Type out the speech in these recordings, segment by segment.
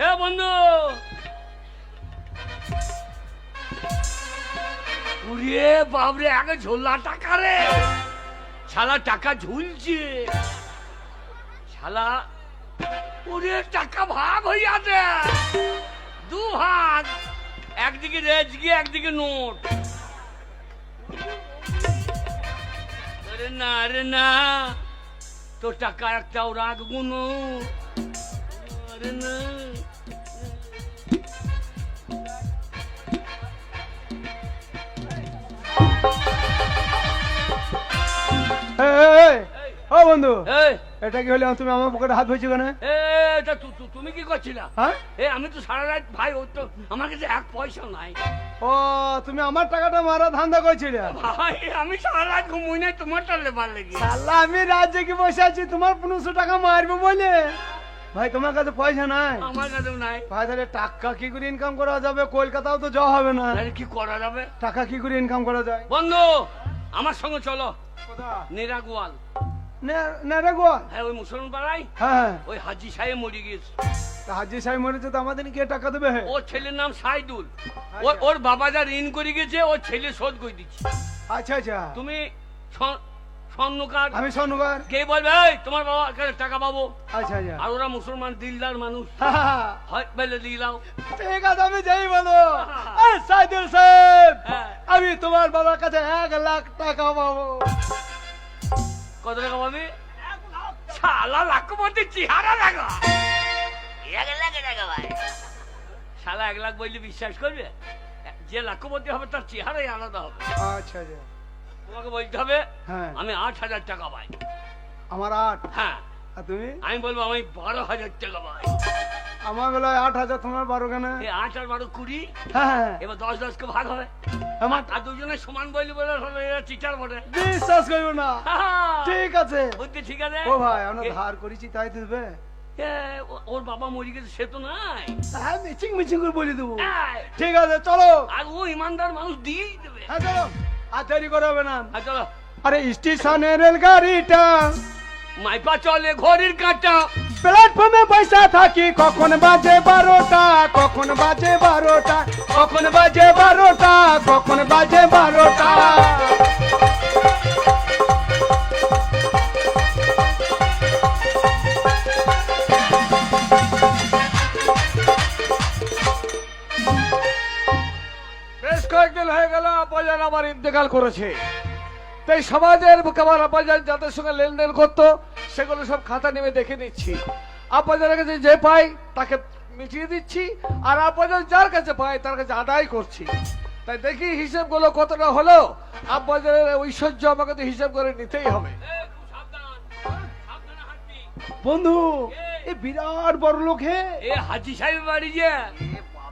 হে বন্ধু। উড়িয়ে বাবরে আগে ঝোলা টাকা রে। শালা টাকা ঝুলছে। শালা ওরে টাকা ভাগ হয়ে আছে দু হাত একদিকে রেজগি একদিকে নোট। আরে না আরে না। তোর টাকা এই, এই, এই, ও বন্ধু। এটা কি হলো? তুমি আমার পকেটে হাত ধুইছো কেন? তুমি কি করছিলা? হ্যাঁ? এ আমি তো সারা রাত ভাই ও তো আমার কাছে এক পয়সা নাই। ও তুমি আমার টাকাটা মারা ধান্দা করছিলে। ভাই আমি সারা রাত ঘুমুই নাই তোমারটা লেবার লেগে। সাল্লা আমি রাজ্যে কি বসে আছি? তোমার পনেরোশো টাকা মারবো বলে। ভাই তোমার কাছে পয়সা নাই। আমার কাছেও নাই। ভাই তাহলে টাকা কি করে ইনকাম করা যাবে? কলকাতাও তো যাওয়া হবে না। তাহলে কি করা যাবে? টাকা কি করে ইনকাম করা যায়? বন্ধু আমার সঙ্গে চলো? নেরা গোয়াল। নে- না হ্যাঁ ওই মুসলমান পাড়ায় হ্যাঁ হ্যাঁ। ওই হাজি সাহেব মরে গিয়েছে। তা হাজি সাহেব মরেছে তো আমাদের কে টাকা দেবে? ওর ছেলের নাম সাইদুল। ওর ওর বাবা যা ঋণ করে গেছে ওর ছেলে শোধ করে দিচ্ছে। আচ্ছা আচ্ছা। তুমি স্বর্ণকার। আমি স্বর্ণকার। কে বলবে এই তোমার বাবা কাছে টাকা পাবো? আচ্ছা আচ্ছা। আর ওরা মুসলমান দিলদার মানুষ। হ্যাঁ, বেলে দিলাও ঠিক আছে আমি যাই বলো। এই সাইদুল সাহেব। আমি তোমার বাবার কাছে এক লাখ টাকা পাবো। কত টাকা পাবি? শালা লাখপতি চেহারা দেখা এক লাখ টাকা ভাই। শালা এক লাখ বললে বিশ্বাস করবে? যে লাখপতি হবে তার চেহারাই আলাদা হবে। আচ্ছা আচ্ছা। তোমাকে বলতে হবে হ্যাঁ। আমি আট হাজার টাকা পাই। আমার আট? হ্যাঁ। আর তুমি? আমি বলব আমি বারো হাজার টাকা পাই। আমার বেলায় আট হাজার তোমার বারো কেন? আট আর বারো কুড়ি হ্যাঁ এবার দশ দশকে ভাগ হবে। আমার আর দুজনে সমান বলি বলে হলো এরা চিটার বটে বিশ্বাস করব না। ঠিক আছে। বুদ্ধি ঠিক আছে? ও ভাই আমরা ধার করেছি তাই দেবে ওর বাবা মরে গেছে সে তো নাই। হ্যাঁ মিচিং মিচিং করে বলে দেবো। ঠিক আছে চলো। আর ও ইমানদার মানুষ দিয়েই দেবে। হ্যাঁ চলো। আর দেরি করা না। চলো। আরে স্টেশনে রেলগাড়িটা। মাইপা চলে ঘড়ির কাঁটা। প্ল্যাটফর্মে পয়সা থাকি কখন বাজে বারোটা কখন বাজে বারোটা কখন বাজে বারোটা কখন বাজে বারোটা। আমার ইন্তেকাল করেছে। তাই সমাজের আমার আপাজান যাদের সঙ্গে লেনদেন করতো সেগুলো সব খাতা নেমে দেখে নিচ্ছি। আপাজানের কাছে যে পাই তাকে মিটিয়ে দিচ্ছি আর আপাজান যার কাছে পাই তার কাছে আদায় করছি। তাই দেখি হিসেবগুলো কতটা হলো। আব্বাজানের ঐশ্বর্য আমাকে তো হিসাব করে নিতেই হবে। এ, খুব সাবধান সাবধানে হাঁটবি। বন্ধু এই বিরাট বড় লোক হে। এ হাজি সাহেব বাড়ি যে।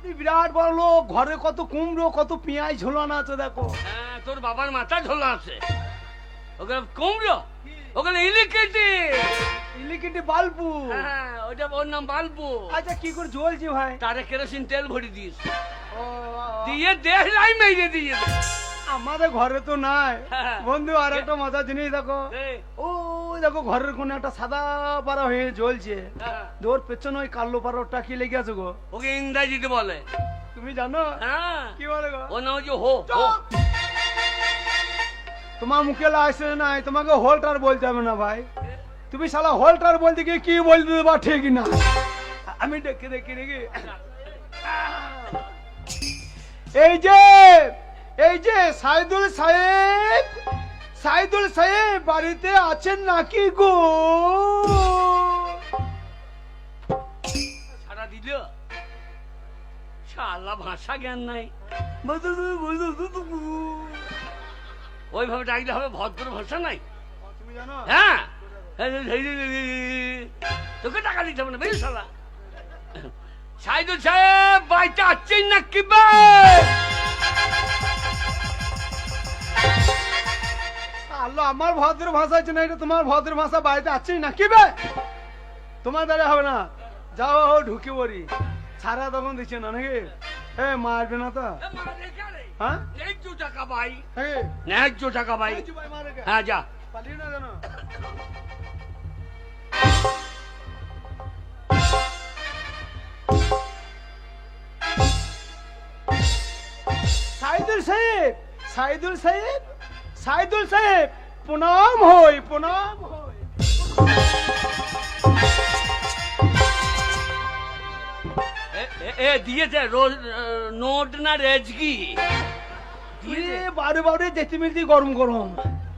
আমি বিরাট বড় লোক ঘরে কত কুমড়ো কত পেঁয়াজ ঝোলানো আছে দেখো। হ্যাঁ তোর বাবার মাথা ঝোলা আছে। ওখানে কুমড়ো ওখানে ইলেকট্রিসিটি ইলেকট্রিক বাল্বু। হ্যাঁ ওটা ওর নাম আচ্ছা কি করে জ্বলছে ভাই? তারে কেরোসিন তেল ভরে দিস। দিয়ে দেহ লাই মেরে দিয়ে আমাদের ঘরে তো নাই। হ্যাঁ। বন্ধু আর একটা মজার জিনিস দেখো। ও দেখো ঘরের কোনে একটা সাদা পাড়া হয়ে জ্বলছে। হ্যাঁ, ওর পেছনে ওই কালো পাড়াটা কি লেগে আছে গো? ওকে ইংরাজিতে বলে। তুমি জানো? হ্যাঁ। কি বলে গো? ও নাম হচ্ছে হো তোমার মুখে লাগছে নাই তোমাকে হোল্টার বলতে হবে না ভাই। তুমি শালা হোল্টার বলতে গিয়ে কি বলতে দেবা ঠিক না। আমি ডেকে দেখি দেখি। এই যে এই যে সাইদুল সাহেব সাইদুল সাহেব বাড়িতে আছেন নাকি গো? শালা ভাষা জ্ঞান নাই। ওইভাবে ডাকলে হবে ভদ্র ভাষা নাই। হ্যাঁ? তোকে টাকা দিতে হবে না বেশ শালা? সাইদুল সাহেব বাড়িতে আসছেন না কি আমার ভদ্র ভাষা আছে না, এটা তোমার ভদ্র ভাষা বাড়িতে আছেই না কি তোমার দ্বারা হবে না। যাও ঢুকে পড়ি। সারা তখন দিচ্ছে না নাকি? এ মারবে না তো? হ্যাঁ? টাকা হ্যাঁ সাইদুল সাহেব সাইদুল সাহেব সাইদুল সাহেব প্রণাম হই প্রণাম হই। এ- দিয়েছে নোট না রেজকি ইয়ে বারে বারে যেতে মিলতে গরম গরম।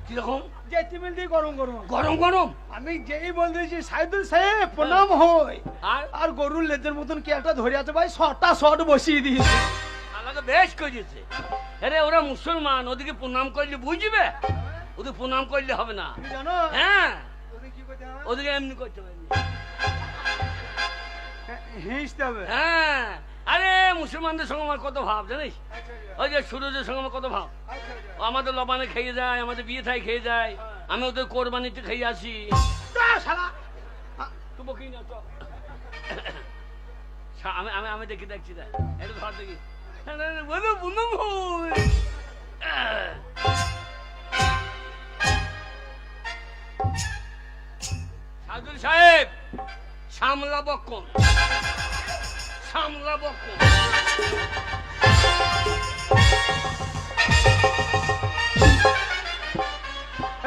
কীরকম? যেতে মিলতে গরম গরম। গরম গরম? আমি যেই বলতেছি সাইদুল সাহেব প্রণাম হই আর? আর গরুর লেজের মতন কি একটা ধরে আছে ভাই? ছটা শট বসিয়ে দিয়েছে। আমাকে বেশ করেছে। আরে ওরা মুসলমান ওদিকে প্রণাম করলে বুঝবে? ওদের প্রণাম করলে হবে না। জানো? হ্যাঁ। ওদের কি করতে হবে? ওদিকে এমনি করতে হ্যাঁ, হেসতে হবে। হ্যাঁ। আরে মুসলমানদের সঙ্গে আমার কত ভাব জানিস? ওই যে সুরজের সঙ্গে আমার কত ভাব। আমাদের লবানে খেয়ে যায় আমাদের বিয়ে থাই খেয়ে যায়। আমি ওদের কোরবানিতে খেয়ে আসি। আমি আমি আমি দেখি দেখছি দেখ। ধর। আহ। সাজুল সাহেব! সামলা বক্ষণ সামলা বক্ষণ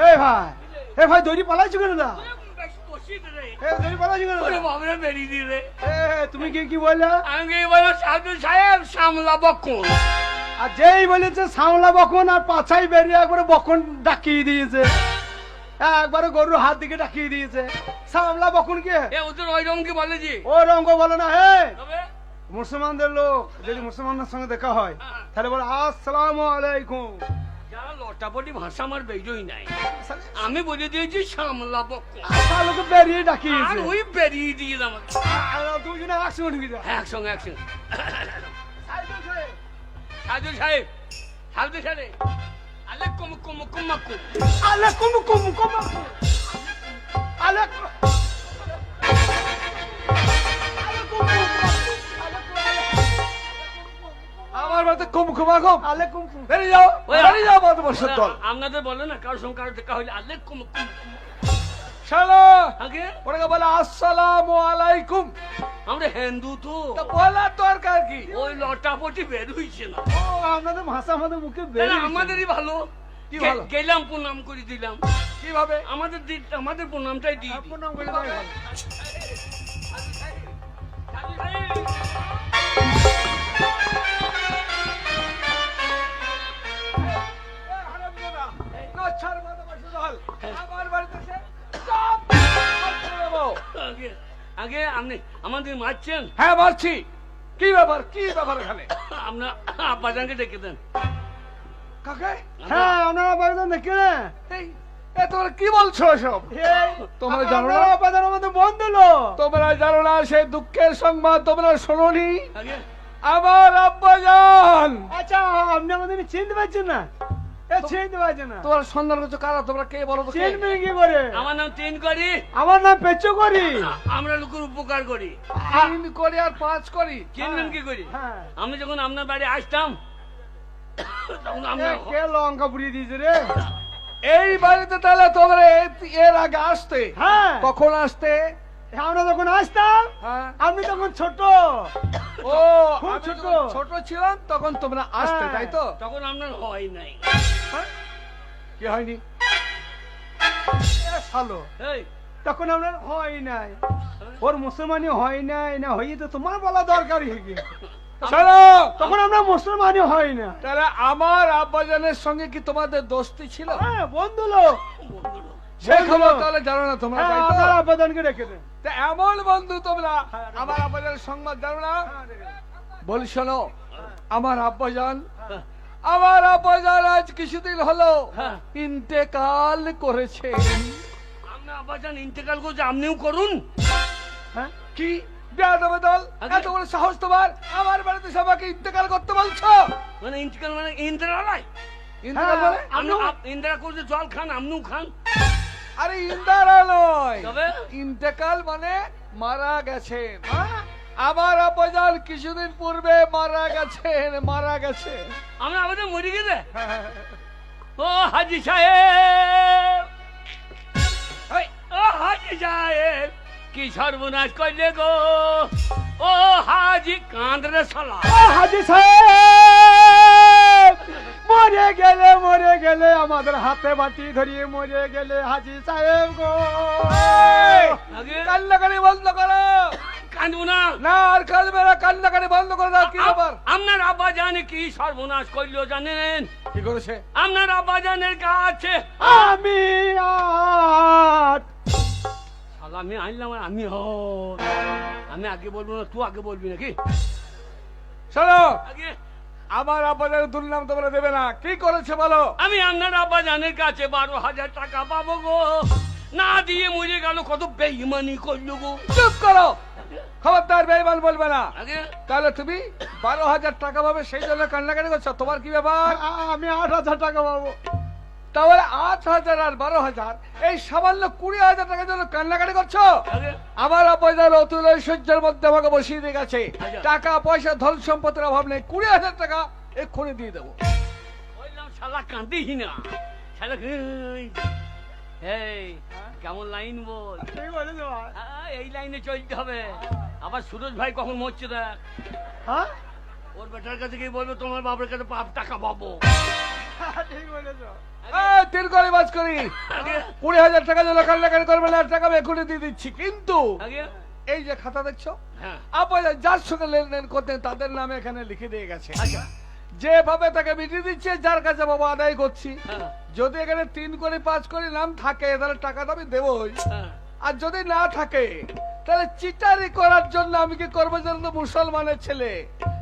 এ ভাই এ ভাই দড়ি পালাইছো কেন কেন এ তুমি কি কি বললা? আমি সাহেব সামলা আর যেই বলেছে সামলা বকন আর পাছাই বেরিয়ে একবারে বকন ডাকিয়ে দিয়েছে। একবারে গরুর হাত দিকে ডাকিয়ে দিয়েছে। সামলা বকন কে? ওদের ওই বলে যে। ও রঙ্গ বলে না হে! মুসলমানদের লোক যদি মুসলমানদের সঙ্গে দেখা হয় তাহলে বলে আসসালামু আলাইকুম। যারা লটাপটি ভাষা আমার বেরোই নাই। আমি বলে দিয়েছি সামলা বক্ষণ লোকে বেরিয়ে আর ওই বেরিয়ে দিয়ে দুজনে একসঙ্গে ঢুকে হ্যাঁ একসঙ্গে একসঙ্গে। সাজু সাহেব। সাহেব। কুম কুম আলে কুম কুম কুম আলে কু- আলে কুম কুম আমার বাড়িতে কুম কুমাকুম আলে কুম কুম বেরিয়ে যাও বেরিয়ে যাও বদমাসের দল। আপনাদের বলে না কারোর সঙ্গে কারোর দেখা হইলে আলে কুম কুম শালা! আগে? ওটাকে বলে আসসালামু আলাইকুম। আমরা হিন্দু তো। তা বলার দরকার কি? ওই লটাপটি বের হইছে না। ও আপনাদের ভাষা আমাদের মুখে বেরিয়ে আমাদেরই ভালো। কি ভালো? গেলাম প্রণাম করে দিলাম। কীভাবে? আমাদের আমাদের প্রণামটাই দিই। আপনার নাম বলে ভালো। নচ্ছার আমার বাড়িতে করে। আগে আগে আপনি আমাদের মারছেন। হ্যাঁ মারছি। কি ব্যাপার? কি ব্যাপার এখানে? আপনার আব্বাজানকে ডেকে দেন। কাকে? হ্যাঁ আপনারা বাড়িতে দেখে না। তোমরা কি বলছো এসব? তোমরা জানো না? আপনাদের আমাদের বন্ধু তোমরা জানো না সেই দুঃখের সংবাদ তোমরা শোনোনি? আমার আব্বাজান আচ্ছা আপনি আমাদের চিনতে পারছেন না। এ চিনতে পারছেন না। তোমরা সন্ধান করছ কারা? তোমরা কে বলো তো কে? চিনবে কি করে? আমার নাম তিন করি। আমার নাম পেচু করি। আমরা লোকের উপকার করি। তিন করি আর পাঁচ করি। চিনবেন কি করি? হ্যাঁ। আমি যখন আপনার বাড়ি আসতাম তখন আমরা কে লঙ্কা পুড়িয়ে দিয়েছে রে? এই বাড়িতে তাহলে তোমরা এর আগে আসতে। হ্যাঁ। কখন আসতে? আমরা যখন আসতাম হ্যাঁ। আপনি তখন ছোট। ও খুব ছোট। ছোট ছিলাম তখন তোমরা আসতে হ্যাঁ। তাই তো? তখন আপনার হয় নাই। হ্যাঁ? কি হয়নি? ভালো তখন আপনার হয় নাই। ওর মুসলমানি হয় নাই না হয়ে তো তোমার বলা দরকারই কি? চলো তখন আমরা মুসলমানি হয় না তাহলে আমার আব্বাজানের সঙ্গে কি তোমাদের দোস্তি ছিল? হ্যাঁ বন্ধু লোক। সেই খবর জানো না তোমরা হ্যাঁ, তাই তো? আপনার আবেদনকে রেখে দেন তা এমন বন্ধু তোমরা হ্যাঁ, আমার আব্বাজানের সংবাদ জানো না? হ্যাঁ। বলি শোনো আমার আব্বাজান আমার আব্বাজান আজ কিছুদিন হলো। ইন্তেকাল করেছে। আপনার আব্বাজান ইন্তেকাল করছে আপনিও করুন। হ্যাঁ কি? বেয়াদবে দল? এত বড় সাহস তোমার? আমার বাড়িতে সবাইকে ইন্তেকাল করতে বলছো? মানে ইন্তেকাল মানে ইন্দিরা ইন্তেকাল হ্যাঁ, মানে? ইন্দিরা করছে জল খান আপনিও খান। আরে ইন্দারা নয় ইন্তেকাল মানে মারা গেছেন। হ্যাঁ? আমার আপাজাল কিছুদিন পূর্বে মারা গেছেন মারা গেছে আমি আমাদের মরে হ্যাঁ, ও হাজি সাহেব! ও হাজি সাহেব! কি সর্বনাশ করলে গো? ও হাজি কাঁদরে সালা ও হাজি সাহেব মরে গেলে মরে গেলে আমাদের হাতে বাটি ধরিয়ে মরে গেলে হাজি সাহেব গো। আগে কান্নাকাটি বন্ধ করো। কাঁদবো না। না আর কাঁদবে না কান্নাকাটি বন্ধ করে দাও কি ব্যাপার? আপনার আব্বা জানে কি সর্বনাশ করল জানেন? কি করেছে? আপনার আব্বা জানের কাছে আমি আর শালা আমি আনলাম আর আমি হ আমি আগে বলব না তুই আগে বলবি নাকি? শোনো আগে। আমার আব্বাদের দুর্নাম তোমরা দেবে না কি করেছে বলো? আমি আপনার আব্বা জানের কাছে বারো হাজার টাকা পাবো গো। না দিয়ে মরে গেল কত বেইমানি করল গো। চুপ করো খবরদার বেইমান বলবে না। আগে। তাহলে তুমি বারো হাজার টাকা পাবে সেই জন্য কান্নাকাটি করছ। তোমার কি ব্যাপার? আমি আট হাজার টাকা পাবো। তাহলে আট হাজার আর বারো হাজার। এই সামান্য কুড়ি হাজার টাকার জন্য কান্নাকাটি করছ? আমার আব্বাজার অতুল ঐশ্বর্যের মধ্যে আমাকে বসিয়ে দিয়ে গেছে। আচ্ছা। টাকা পয়সা ধন সম্পত্তির অভাব নেই। কুড়ি হাজার টাকা এক্ষুনি দিয়ে দেবো। বললাম শালা কাঁদিস না শালা এই, কেমন লাইন বল? এই লাইনে চলতে হবে। আবার সুরজ ভাই কখন মরছে দেখ। হ্যাঁ? ওর বেটার কাছে গিয়ে বলবে তোমার বাবার কাছে পাপ টাকা পাবো। এই, বাজ করি। কুড়ি হাজার টাকা জন্য কান্নাকাটি করবে না টাকা আমি এক্ষুনি দিয়ে দিচ্ছি। কিন্তু এই যে খাতা দেখছ? হ্যাঁ। যার সঙ্গে লেনদেন করতেন তাদের নামে এখানে লিখে দিয়ে গেছে। আচ্ছা। যেভাবে তাকে মিটিয়ে দিচ্ছে যার কাছে বাবা আদায় করছি। হ্যাঁ। যদি এখানে তিন করে পাঁচ করে নাম থাকে তাহলে টাকা তো আমি দেবই। হ্যাঁ। আর যদি না থাকে তাহলে চিটারি করার জন্য আমি কি করব তো মুসলমানের ছেলে?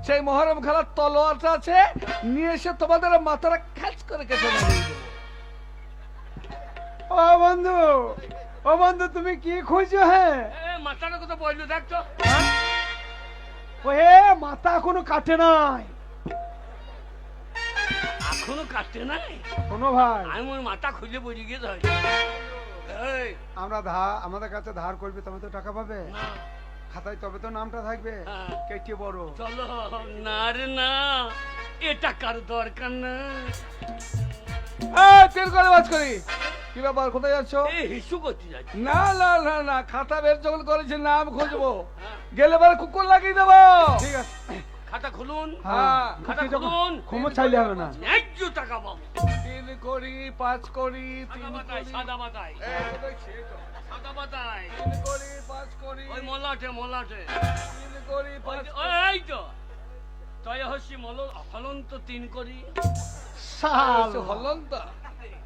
সেই মহরম খেলার তলোয়ারটা আছে নিয়ে এসে তোমাদের মাথাটা খ্যাচ করে কেটে ও বন্ধু ও বন্ধু তুমি কি খুঁজছো হ্যাঁ? মাথাটা কথা বলল দেখ তো। ও হে মাথা এখনও কাটে নাই। এখনও কাটতে নাই? শোনো ভাই। আমি মাথা খুলে বুঝে গিয়ে আমরা ধার আমাদের কাছে ধার করবে তবে তো টাকা পাবে? খাতায় তবে তো নামটা থাকবে। হ্যাঁ। কেটে বড়। চলো না রে না। এ টাকার দরকার না। তিন করে বাজ করি। কি ব্যাপার কোথায় যাচ্ছ? এই হিসু করতে যাচ্ছি। না না না না খাতা বের যখন করেছে নাম খুঁজবো। হ্যাঁ। গেলে পরে কুকুর লাগিয়ে দেবো। ঠিক আছে। খাতা খুলুন। হ্যাঁ খাতা খুলুন। ক্ষমা চাইলে হবে না। ন্যায্য টাকা পাবো। তিন করি পাঁচ করি তিন করি। সাদা তো? সাদা বাতায় তিন করি পাঁচ করি। ওই মলাটে মলাটে। তিন করি পাঁচ ওই এই তো। মল ফলন্ত তিন করি। করি হলন্ত?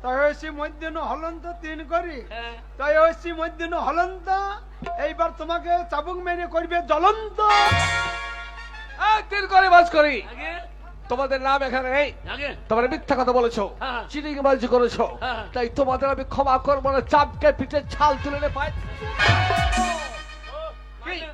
তাই হয়েছি মধ্যে হলন্ত তিন করি। হ্যাঁ। তাই হয়েছি মধ্যে হলন্ত। এইবার তোমাকে চাবুক মেরে করবে জ্বলন্ত। এই, তিন করে বাজ করি। তোমাদের নাম এখানে নেই। তোমরা মিথ্যা কথা বলেছ। হ্যাঁ। চিটিং বাজি করেছ। হ্যাঁ। তাই তোমাদের আমি ক্ষমা করব না চাপকে পিঠে ছাল তুলে নে পাই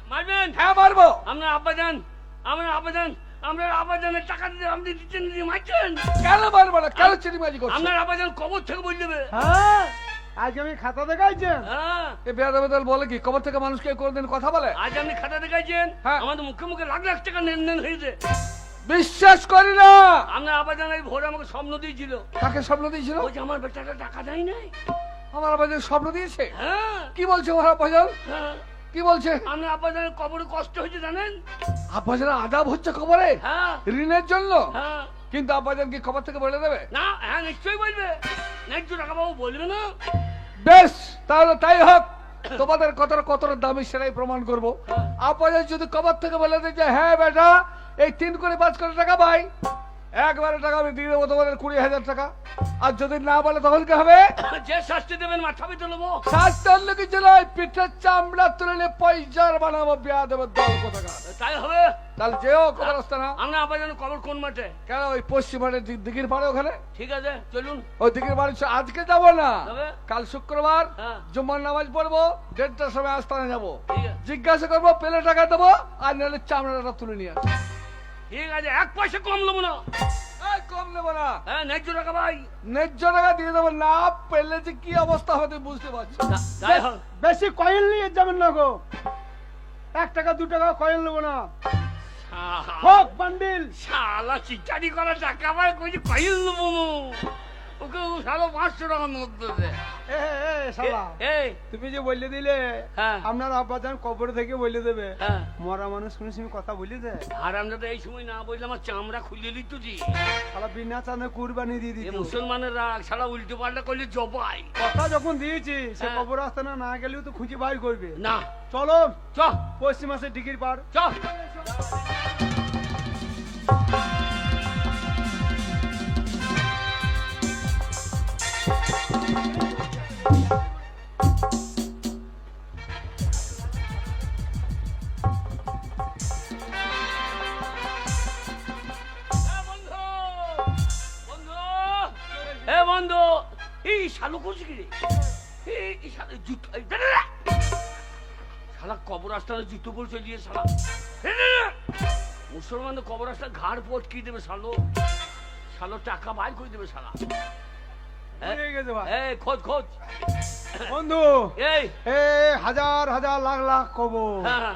মারবেন- হ্যাঁ মারবো। আপনার আব্বাজান আমার আব্বাজান আপনার আব্বাজানের টাকা দিতে আপনি দিচ্ছেন মারছেন? কেন মারবো না? কেন চিটিং বাজি করছ? আপনার আব্বাজান কবর থেকে বলে দেবে। হ্যাঁ। আজকে আমি খাতা দেখাইছেন। হ্যাঁ। এ বেয়াদবেদল বলে কি? কবর থেকে মানুষকে কোনদিন কথা বলে? আজ আপনি খাতা দেখাইছেন? হ্যাঁ। আমাদের মুখে মুখে লাখ লাখ টাকা লেনদেন হয়েছে। বিশ্বাস করি না। আপনার আব্বাজান এই ভোরে আমাকে স্বপ্ন দিয়েছিল। কাকে স্বপ্ন দিয়েছিল? ওই যে আমার বেটাটা টাকা দেয় নাই। আমার আব্বাজান স্বপ্ন দিয়েছে? হ্যাঁ। কি বলছে আমার আব্বাজান? হ্যাঁ। কি বলছে? আপনার আব্বাজানের কবরে কষ্ট হয়েছে জানেন? আব্বাজান আদাব হচ্ছে খবরে হ্যাঁ। ঋণের জন্য? হ্যাঁ। কিন্তু আব্বাজান কি খবর থেকে বলে দেবে? না হ্যাঁ নিশ্চয়ই বলবে। ন্যায্য টাকা বাবু বলবে না বেশ তাহলে তাই হোক তোমাদের কতটা কতটা দামি সেটাই প্রমাণ করব হ্যাঁ। আপনাদের যদি কবর থেকে বলে দেয় যে হ্যাঁ বেটা এই তিন কোটি পাঁচ কোটি টাকা পাই একবারে টাকা আমি দিয়ে দেবো তোমাদের কুড়ি হাজার টাকা। আর যদি না বলে তখন কি হবে? যে শাস্তি দেবেন মাথা পিতে নেব। স্বাস্থ্য অন্য কিছু নয় পিঠের চামড়া তুলে নিয়ে পয়সার বানাবো বিয়া দেবো দল কোথাকার। তাই হবে? তাহলে যেও কবর না? আমরা আব্বাজানের কবর কোন মাঠে? কেন ওই পশ্চিমানের দিঘির পাড়ে ওখানে? ঠিক আছে চলুন। ওই দিঘির চ- আজকে যাব না। কাল শুক্রবার হ্যাঁ। জুম্মার নামাজ পড়ব দেড়টার সময় আস্তানে যাব। জিজ্ঞাসা করব পেলে টাকা দেবো আর নাহলে চামড়াটা তুলে নিয়ে আসব। ঠিক আছে এক পয়সা কম নেব না। কম নেব না। হ্যাঁ ন্যায্য টাকা ভাই। ন্যায্য টাকা দিয়ে দেবো না পেলে যে কি অবস্থা হবে তুমি বুঝতে পারছ তা- তাই হোক। বেশি কয়েল নিয়ে যাবেন না গো। এক টাকা দু টাকা কয়েল নেব না। হোক বান্ডিল। শালা চিচারি করা টাকা ভাই কই কয়েল নেব। ওকে ও শালা পাঁচশো টাকা নোট দেবে এ, এ, শালা। এই। তুমি যে বললে দিলে হ্যাঁ। আপনার আব্বাজান কবর থেকে বলে দেবে। হ্যাঁ। মরা মানুষ কোনো সময় কথা বলে দেয়। আর আমরা তো এই সময় না বললে আমার চামড়া খুলে দিত জি শালা বিনা চাঁদে কুরবানি দিয়ে দিত। মুসলমানের রাগ সারা উল্টো পাল্টা করলে জবাই। কথা যখন দিয়েছি সে হ্যাঁ। কবর আসতে না না গেলেও তো খুঁজে বাইর করবে। না। চলো। চ পশ্চিম মাসের ডিগ্রি পার। চ এ এই শালু করছি কি রে? এই শালা জুতো। শালা কবর আস্তানে জুতো বলছে দিয়ে শালা। মুসলমান কবর আস্তা ঘাড় পটকি দেবে শালো। শালো টাকা বাইর করে দেবে শালা। হ্যাঁ? হয়ে খোঁজ খোঁজ। বন্ধু এই। হাজার হাজার লাখ লাখ কবর। হ্যাঁ এ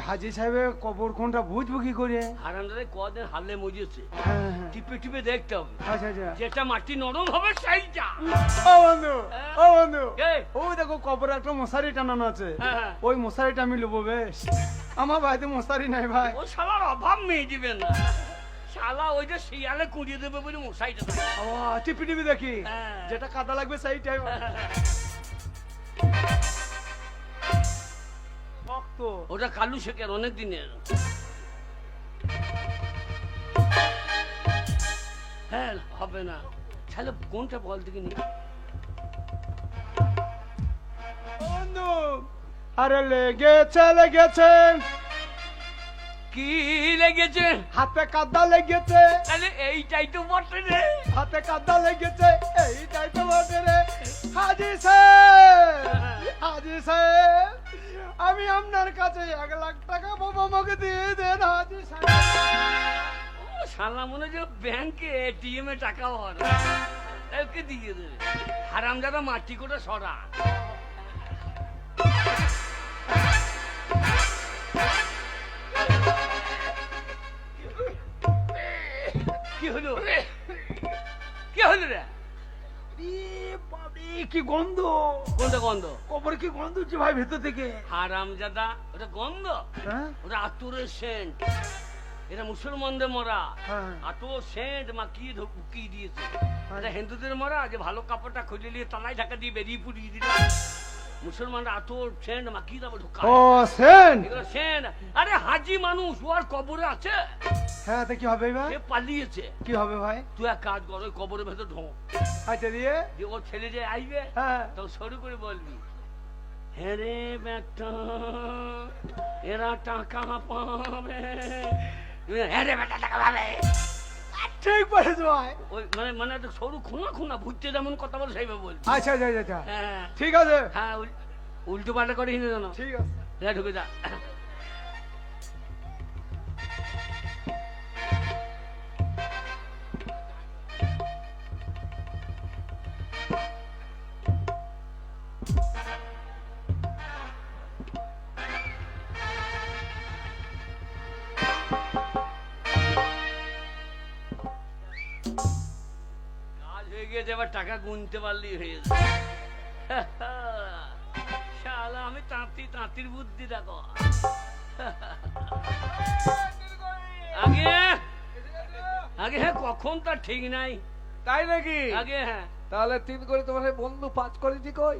হাজি সাহেবের কবর কোনটা বুঝব কি করে? হারান্দারে কদিন হারলে মজেছে হ্যাঁ, হ্যাঁ। টিপে টিপে দেখতে হবে। আচ্ছা আচ্ছা। যেটা মাটি নরম হবে সেইটা। ও বন্ধু ও বন্ধু। ওই দেখো কবরে একটা মশারি টানানো আছে। হ্যাঁ, হ্যাঁ। ওই মশারিটা আমি নেব বেশ। আমার বাড়িতে মশারি নাই ভাই। ও শালার অভাব মেয়ে দিবে না। শালা ওইটা শিয়ালে কুড়িয়ে দেবে বলে মশাইটা থাকে। ও, টিপি টিপি দেখি। হ্যাঁ। যেটা কাদা লাগবে সেইটাই ওটা কালু শেখের অনেক দিনের। হ্যাঁ হবে না। তাহলে কোনটা বল দেখিনি আরে লেগেছে লেগেছে। কি লেগেছে? হাতে কাদা লেগেছে। তাহলে এইটাই তো বটে রে। হাতে কাদা লেগেছে এইটাই তো বটে রে। হাজি সাহেব হাজি সাহেব। আমি আপনার কাছে এক লাখ টাকা বাবা আমাকে দিয়ে দেন, হাজি শালা, মনে হচ্ছে ব্যাংকে এটিএম এ টাকা ভর ওকে দিয়ে দেবে। হারাম যারা মাটি করে সরা। কি হলো? কি হলো রে? কি গন্ধ? কোনটা গন্ধ? কবর কি গন্ধ হচ্ছে ভাই ভেতর থেকে? হারাম জাদা ওটা গন্ধ? হ্যাঁ? ওটা আতুরের সেন্ট। এটা মুসলমানদের মরা। হ্যাঁ। সেন্ট সেন্ট মাখিয়ে ঢুকিয়ে দিয়েছে। এটা হিন্দুদের মরা যে ভালো কাপড়টা খুঁজে নিয়ে তালায় ঢাকা দিয়ে বেরিয়ে পুড়িয়ে দিল। মুসলমানরা মাখিয়ে দেবো ও সেন? আরে হাজি মানুষ ও আর কবরে আছে। হ্যাঁ তো কি হবে ভাই সে পালিয়েছে। কি হবে ভাই? তুই এক কাজ কর ওই কবরের ভেতর ঢোক। আচ্ছা দিয়ে? যে ওর ছেলে যে আইবে হ্যাঁ। তো শুরু করে বলবি হ্যাঁ রে বেটা এরা টাকা পাবে। হ্যাঁ রে বেটা টাকা পাবে। ঠিক বলেছ ভাই। ওই মানে মানে একটা সরু খুনা খুনা ভুটতে যেমন কথা বলে সেইভাবে বলছি। আচ্ছা আচ্ছা আচ্ছা, আচ্ছা। হ্যাঁ। ঠিক আছে। হ্যাঁ উল- উল্টো পাল্টা করে হিনে জানো ঠিক আছে। ঢুকে যা। এবার টাকা গুনতে পারলেই হয়ে যাবে শালা আমি তাঁতি তাঁতির বুদ্ধি দেখো। আগে আগে হ্যাঁ কখন তার ঠিক নাই? তাই নাকি? আগে হ্যাঁ। তাহলে তিন করে তোমার বন্ধু পাঁচ কই?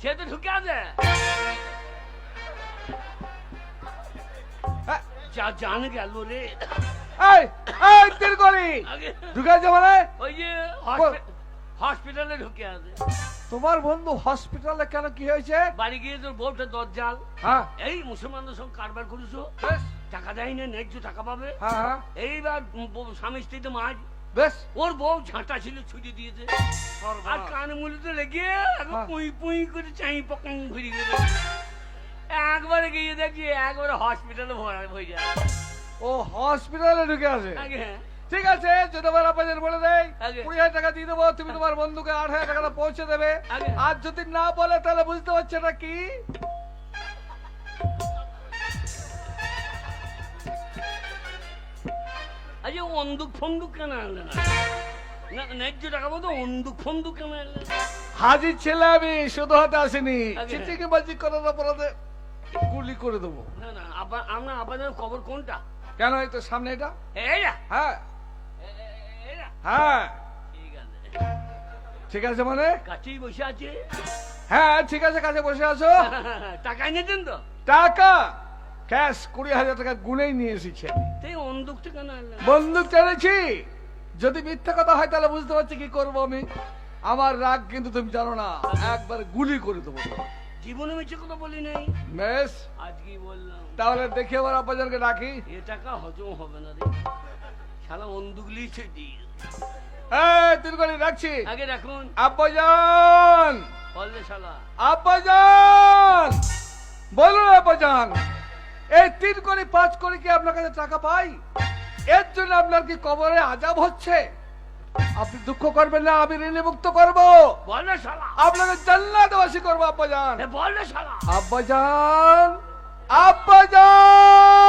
সে তো ঢুকে আছে। হ্যাঁ, যা জান গেল রে। এই এই তিন করি। আগে। ঢুকেছে মানে? ওই যে হসপিটালে ঢুকে আছে। তোমার বন্ধু হসপিটালে কেন কি হয়েছে? বাড়ি গিয়ে তোর বউটা দরজাল। হ্যাঁ। এই মুসলমানদের সঙ্গে কারবার করেছ? টাকা দেয় না ন্যায্য টাকা পাবে। হ্যাঁ হ্যাঁ। এইবার স্বামী স্ত্রীতে মাঝ বেশ। ওর বউ ঝাঁটা ছিল ছুটি দিয়েছে। আর কান মুলিতে লেগে হ্যাঁ। পুই পুই করে চাই পকং ঘুরে গেল। একবারে গিয়ে দেখি একবারে হসপিটালে ভরা হয়ে যায় ও হসপিটালে ঢুকে আছে? আগে হ্যাঁ। ঠিক আছে আমার আপনাদের বলে দেয় কুড়ি হাজার টাকা দিয়ে দেবো তুমি তোমার বন্ধুকে আট হাজার টাকাটা পৌঁছে দেবে। আর যদি না বলে তাহলে বুঝতে পারছে না কি? অন্দুক ফন্দুক কেন আনলে না? না ন্যায্য টাকা বলতো অন্দুক ফন্দুক কেন আনলে হাজির ছেলে আমি শুধু হাতে আসিনি। আগে। চিটিকে বাজি করার অপরাধে গুলি করে দেবো। না না আমরা আপনাদের খবর কোনটা? কেন এই তো সামনে এটা? হ্যাঁ। হ্যাঁ। ঠিক আছে। মানে? কাছেই বসে আছে? হ্যাঁ ঠিক আছে কাছে বসে আছো? টাকা এনেছেন তো? টাকা? ক্যাশ কুড়ি হাজার টাকা গুনেই নিয়ে এসেছি? বন্দুক চালিয়েছি যদি মিথ্যা কথা হয় তাহলে বুঝতে পারছি কি করব আমি। আমার রাগ কিন্তু তুমি জানো না। একবার গুলি করে দেবো। জীবনে মিছে কথা বলি নাই। বেশ। আজকেই বললাম? তাহলে দেখি আবার আব্বাজানকে ডাকি। এ টাকা হজম হবে না রে। শালা লিখে দিই এই তিন করে ডাকছি আগে রাখুন। আব্বাজান। বললে শালা। আব্বাজান। বলুন আব্বাজান এই তিন কোটি পাঁচ কোটি কি আপনার কাছে টাকা পাই? এর জন্য আপনার কি কবরে আজাব হচ্ছে? আপনি দুঃখ করবেন না আমি ঋণে মুক্ত করব আপনাকে জান্নাতবাসী করব আব্বাজান। আব্বাজান আব্বাজান।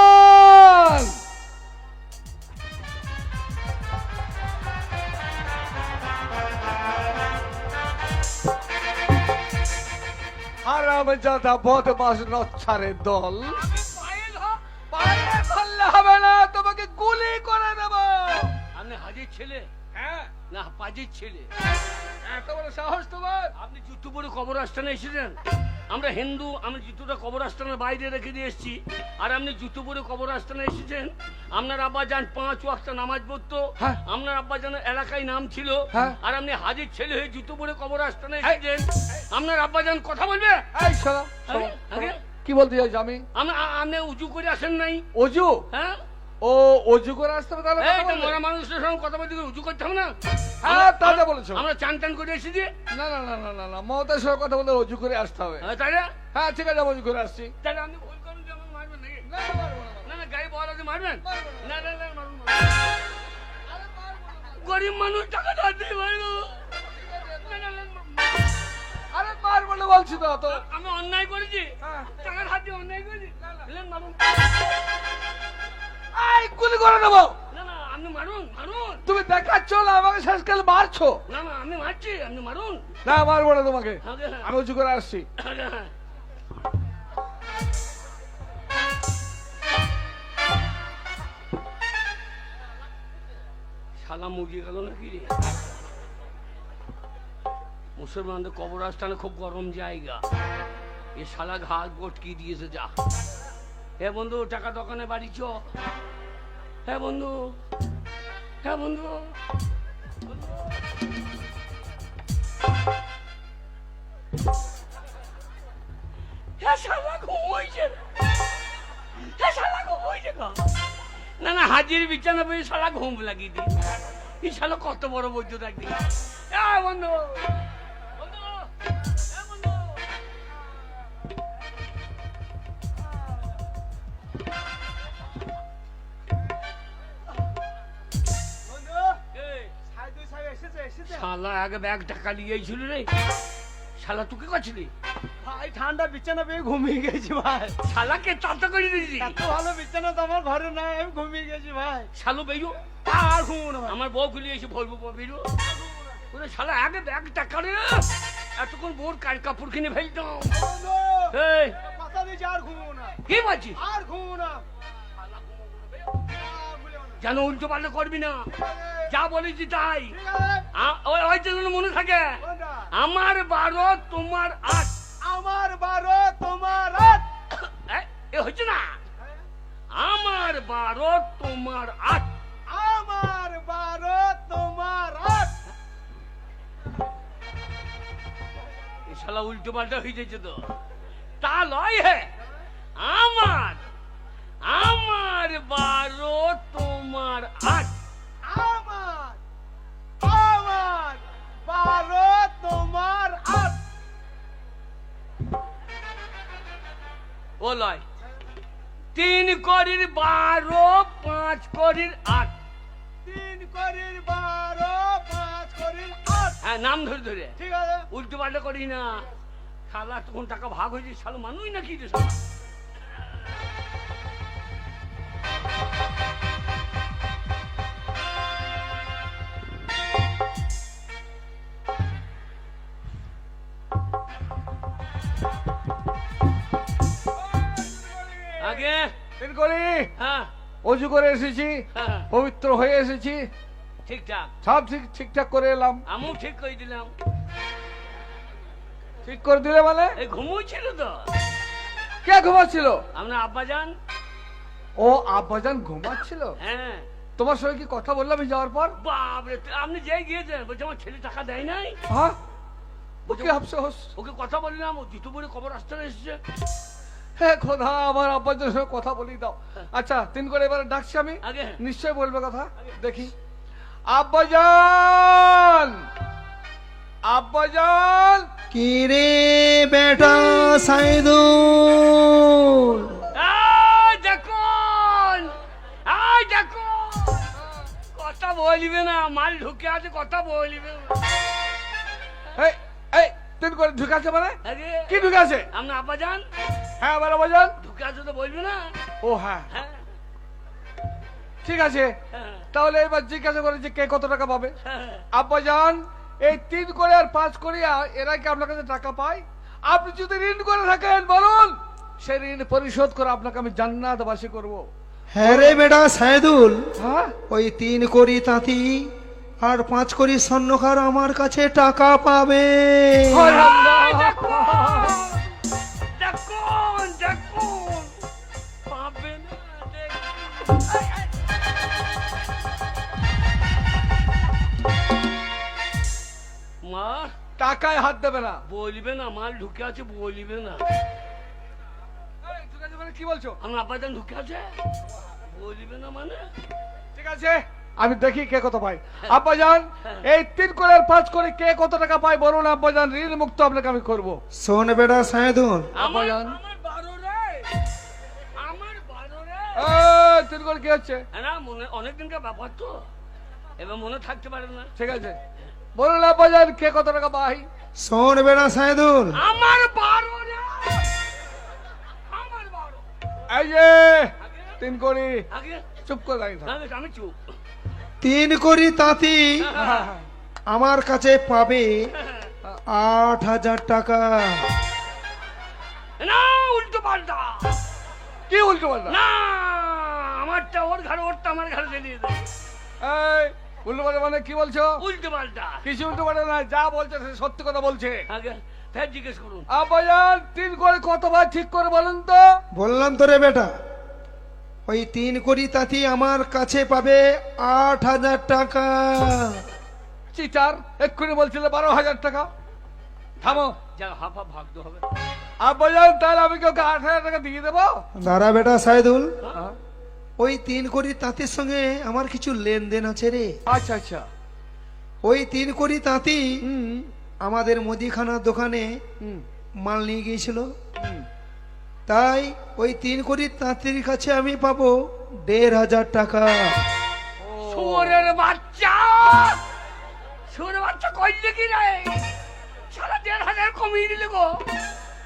হারাম জাদা বদমাস নচ্ছারের দল। পারলে হবে না তোমাকে গুলি করে দেব। আপনি হাজির ছেলে? হ্যাঁ। না পাজির ছেলে। এত বড় সাহস তোমার। আপনি জুতো পরে কবর আস্থানে এসেছেন আমরা হিন্দু আমি জুতোটা কবর আস্থানের বাইরে রেখে দিয়ে এসেছি। আর আপনি জুতো পরে কবর আস্থানে এসেছেন? আপনার আব্বা যান পাঁচ ওয়াক্ত নামাজ পড়তো। হ্যাঁ। আপনার আব্বা জানের এলাকায় নাম ছিল। হ্যাঁ। আর আপনি হাজির ছেলে হয়ে জুতো পরে কবর আস্থানে এসেছেন। আপনার আব্বা যান কথা বলবে। কি বলতে চাইছো আমি? আপনি উঁচু করে আসেন নাই। অজু হ্যাঁ? ও অজু করে আসতে হবে তাহলে এই কথা তো মরা মানুষের সঙ্গে কথা বলতে করতে হবে না হ্যাঁ, তা তো আমরা- বলেছ। আমরা চান টান করে এসেছি না না না না না না মমতার সঙ্গে কথা বলতে অজু করে আসতে হবে হ্যাঁ, তাই না হ্যাঁ ঠিক আছে অজু করে আসছি তাহলে আপনি ভুল করুন যে আমাকে মারবেন নাকি না, না, না, না না গায়ে বল আছে মারবেন না না না মারুন, মারুন। গরিব মানুষ টাকা না, না, না, আরে মার বলে বলছি তো আমি অন্যায় করেছি হ্যাঁ। টাকা ধারতে অন্যায় করেছি মারুন গুলি করে দেবো না না আপনি মারুন মারুন। তুমি দেখাচ্ছ না আমাকে শেষকালে মারছো। না না আমি মারছি আপনি মারুন। না মারবো না তোমাকে। আমি উঁচু করে আসছি। আগে। শালা মুরগি গেল নাকি রে? মুসলমানদের কবরস্থানে খুব গরম জায়গা। এ শালা ঘাস গটকি দিয়েছে যা। হে বন্ধু, টাকা দোকানে বাড়ি চ। হ্যাঁ বন্ধু হ্যাঁ বন্ধু। হ্যাঁ গো। না না, হাজির বিছানা পেয়ে শালা ঘুম লাগিয়ে দিই এই শালা কত বড় বৈদ্য থাকবি বন্ধু বন্ধু। আগে ব্যাগ টাকা নিয়েছিল রে। শালা তুই কি করছিলি? ভাই ঠান্ডা বিছানা পেয়ে ঘুমিয়ে গেছি ভাই। শালাকে চাতা করে দিয়েছি এত ভালো বিছানা তো আমার ঘরে নাই আমি ঘুমিয়ে গেছি ভাই। শালো বেরো। আর ঘুমো না আমার বউ খুলে এসে বলব বেরো। ওরে শালা আগে ব্যাগ টাকা রে। এতক্ষণ বোর কার কাপড় কিনে ফেলতাম। এই। কথা দিয়েছি আর ঘুমো না। কি বলছিস? আর ঘুমো না। যেন উল্টো পাল্টা করবি না? যা বলেছি তাই। ওই জন্য মনে থাকে আমার বারো তোমার আট আমার বারো তোমার আট এ, হচ্ছে না? আমার বারো তোমার আট আমার বারো তোমার আট এ শালা উল্টো পাল্টা হয়ে যাচ্ছে তো। তা লয় হে আমার আমার বারো তোমার আট ও লয়। তিন করির বারো পাঁচ করির আট। তিন করির বারো পাঁচ করির আট। হ্যাঁ নাম ধরে ধরে। ঠিক আছে। উল্টো পাল্টা করি না। শালা তখন টাকা ভাগ হয়েছে শালো মানুষ নাকি রে শালা? করি। হ্যাঁ। অজু করে এসেছি। হ্যাঁ। পবিত্র হয়ে এসেছি। ঠিকঠাক সব ঠিক ঠিকঠাক করে এলাম। আমিও ঠিক করে দিলাম। ঠিক করে দিলে মানে? এই ঘুমোচ্ছিল তো। কে ঘুমাচ্ছিল? আপনার আব্বা যান ও আব্বাজান ঘুমাচ্ছিল? হ্যাঁ। তোমার সঙ্গে কি কথা বললাম আমি যাওয়ার পর? বাপরে আপনি যেই গিয়েছেন বলছে আমার ছেলে টাকা দেয় নাই। হ্যাঁ? ও কি আফসোস। ওকে কথা বললাম ও জুতো পরে কবর আসতে এসেছে। হে খোদা আমার আব্বাজানের সঙ্গে কথা বলি দাও। আচ্ছা তিন করে এবারে ডাকছি আমি। নিশ্চয় বলবে কথা? দেখি। আব্বাজান! আব্বাজান! কি রে বেটা সাইদুল? কথা বলিবে না মাল ঢুকে আছে কথা বলিবে। না এই এই তিন করে ঢুকাছে মানে? কি ঢুকাছে আপনার আব্বা যান হ্যাঁ আবার আব্বাজান ঢুকে আছে তো বলবে না? ও হ্যাঁ। হ্যাঁ। ঠিক আছে। হ্যাঁ। তাহলে এবার জিজ্ঞাসা করে যে কে কত টাকা পাবে। হ্যাঁ। আব্বাজান এই তিন করে আর পাঁচ করে এরা কি আপনার কাছে টাকা পায়? আপনি যদি ঋণ করে থাকেন বলুন। সেই ঋণ পরিশোধ করে আপনাকে আমি জান্নাতবাসী করব। হ্যাঁ রে বেটা সাইদুল হ্যাঁ? ওই তিন করি তাঁতি আর পাঁচ করি স্বর্ণকার আমার কাছে টাকা পাবে। মা। টাকায় হাত দেবে না। বলবে না মাল ঢুকে আছে বলবে না। মানে কি বলছো? আমার আব্বা ঢুকে আছে বলবে না মানে। ঠিক আছে আমি দেখি কে কত পাই আব্বাজান এই তিন করে পাঁচ করে কে কত টাকা পায় বলুন আব্বাজান ঋণ মুক্ত আপনাকে আমি করব। শোন বেটা আমার আব্বাজান। আমার বারো রে। আমার বারো রে। এই, তিন করে কি হচ্ছে? না মনে অনেক দিনকার ব্যাপার তো। এবার মনে থাকতে পারে না। ঠিক আছে। বলুন আব্বাজান কে কত টাকা পাই? শোন বেটা সাইদুল আমার বারো আমার বারো। এই যে তিন আগে। চুপ করে দাঁড়িয়ে আমি চুপ। তিন করি তাঁতি। আমার কাছে পাবে আট হাজার টাকা। না উল্টো পাল্টা। কি উল্টো পাল্টা? না আমারটা ওর ঘরে ওরটা আমার ঘরে দিয়ে দেয়। এই উল্টো পাল্টা মানে কি বলছো? উল্টো পাল্টা। কিছু উল্টো পাল্টা না যা বলছে সে সত্যি কথা বলছে। আগে ফের জিজ্ঞেস করুন। আব্বাজান তিন করে কতবার ঠিক করে বলুন তো? বললাম তো রে বেটা ওই তিন করি তাঁতি আমার কাছে পাবে আট হাজার টাকা। চিটার এক্ষুনি বলছিল বারো হাজার টাকা। থামো। যা হাফ ভাগতে হবে। আব্বাজান তাহলে আমি কি ওকে আট হাজার টাকা দিয়ে দেবো? দাঁড়া বেটা সাইদুল। হ্যাঁ। ওই তিন করি তাঁতির সঙ্গে আমার কিছু লেনদেন আছে রে। আচ্ছা আচ্ছা। ওই তিন করি তাঁতি আমাদের মুদিখানার দোকানে মাল নিয়ে গিয়েছিল। তাই ওই তিন কোটি তাঁতির কাছে আমি পাবো দেড় হাজার টাকা। শুয়োরের বাচ্চা! শুয়োরের বাচ্চা কইলে কি রে? সারা দেড় হাজার কমিয়ে দিলে গো।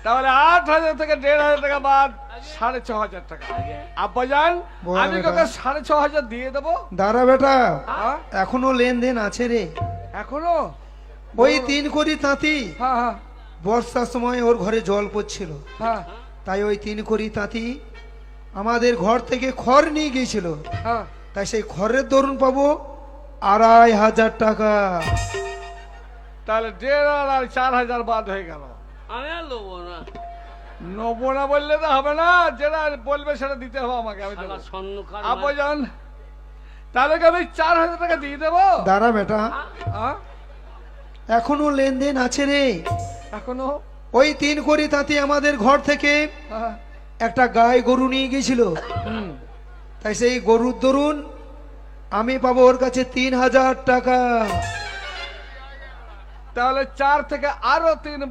তাহলে আট হাজার থেকে দেড় হাজার টাকা বাদ সাড়ে ছ হাজার টাকা। আব্বাজান বল আমি তোকে সাড়ে ছ হাজার দিয়ে দেবো। দাঁড়া বেটা হ্যাঁ? এখনও লেনদেন আছে রে। এখনও? ওই তিন কোটি তাঁতি। হ্যাঁ হ্যাঁ। বর্ষার সময় ওর ঘরে জল পড়ছিল। হ্যাঁ। তাই ওই তিন কোটি তাঁতি আমাদের ঘর থেকে খড় নিয়ে গিয়েছিল। হ্যাঁ। তাই সেই খড়ের দরুন পাবো আড়াই হাজার টাকা। তাহলে দেড় আর চার হাজার বাদ হয়ে গেল। আমি আর লোবো না। নবো না বললে তো হবে না যেটা বলবে সেটা দিতে হবে আমাকে আমি তাহলে আমি চার হাজার টাকা দিয়ে দেবো? দাঁড়া বেটা? এখনও লেনদেন আছে রে। এখনও? ওই তিন কোটি তাতে আমাদের ঘর থেকে। একটা গায়ে গরু নিয়ে গেছিল। হুম। তাই সেই গরুর দরুন আমি পাবো ওর কাছে তিন হাজার টাকা। তাহলে চার থেকে আরও তিন